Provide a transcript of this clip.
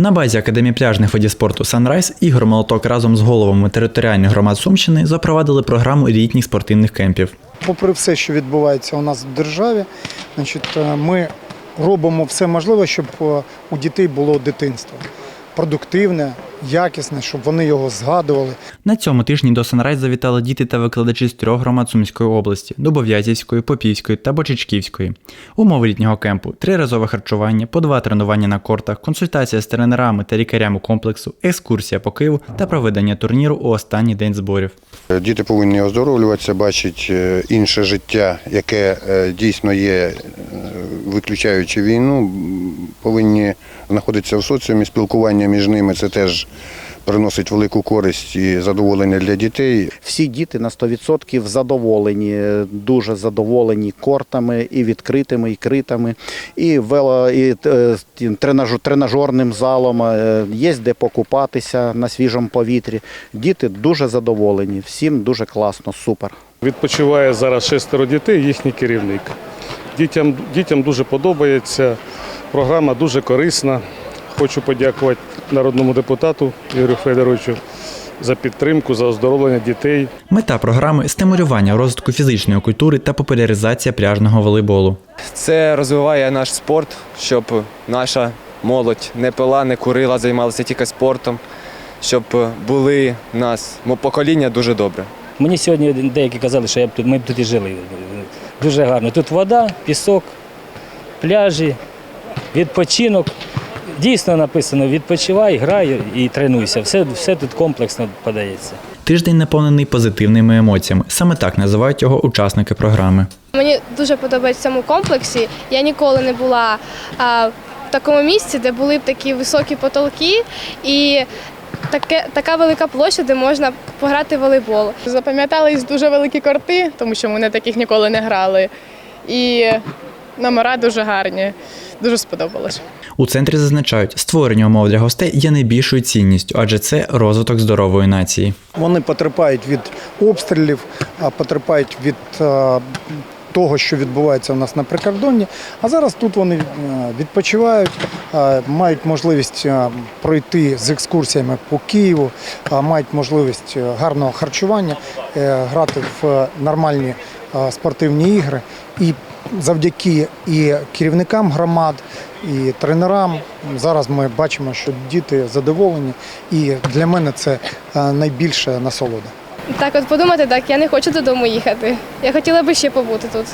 На базі Академії пляжних видів спорту Санрайз Ігор Молоток разом з головами територіальних громад Сумщини запровадили програму літніх спортивних кемпів. попри все, що відбувається у нас в державі, значить, е, ми робимо все можливе, щоб е, у дітей було дитинство продуктивне, якісне, щоб вони його згадували. На цьому тижні до Санрайз завітали діти та викладачі з трьох громад Сумської області Дубов'язівської, Попівської та Бочичківської. Умови літнього кемпу триразове харчування, по два тренування на кортах, консультація з тренерами та лікарями комплексу, екскурсія по Києву та проведення турніру у останній день зборів. Діти повинні оздоровлюватися, бачити е, інше життя, яке е, дійсно є, е, виключаючи війну, повинні знаходитися в соціумі, спілкування між ними це теж приносить велику користь і задоволення для дітей. Всі діти на 100% задоволені, дуже задоволені кортами і відкритими, і критими, і вело, і е, тренаж- тренажерним залом. е, Є де покупатися на свіжому повітрі. Діти дуже задоволені, всім дуже класно, супер. Відпочиває зараз шестеро дітей, їхній керівник. Дітям, дітям дуже подобається, програма дуже корисна. Хочу подякувати народному депутату Ігорю Федоровичу за підтримку, за оздоровлення дітей. Мета програми стимулювання розвитку фізичної культури та популяризація пляжного волейболу. Це розвиває наш спорт, щоб наша молодь не пила, не курила, займалася тільки спортом, щоб були в нас покоління дуже добре. Мені сьогодні деякі казали, що я б тут, ми б тут і жили. Дуже гарно. Тут вода, пісок, пляжі, відпочинок. Дійсно написано відпочивай, грай і тренуйся. Все, все тут комплексно подається. Тиждень наповнений позитивними емоціями. Саме так називають його учасники програми. Мені дуже подобається в цьому комплексі. Я ніколи не була а, в такому місці, де були б такі високі потолки і таке, така велика площа, де можна пограти в волейбол. Запам'ятались дуже великі корти, тому що ми на таких ніколи не грали. І номера дуже гарні, дуже сподобалось. У центрі зазначають, створення умов для гостей є найбільшою цінністю, адже це розвиток здорової нації. Вони потерпають від обстрілів, а потерпають від е, того, що відбувається у нас на прикордонні. А зараз тут вони е, відпочивають, мають можливість пройти з екскурсіями по Києву, мають можливість е, гарного харчування, е, грати в е, нормальні спортивні ігри. І завдяки і керівникам громад, і тренерам зараз ми бачимо, що діти задоволені, і для мене це е, найбільша насолода. Так, от подумати, так, я не хочу додому їхати. Я хотіла би ще побути тут.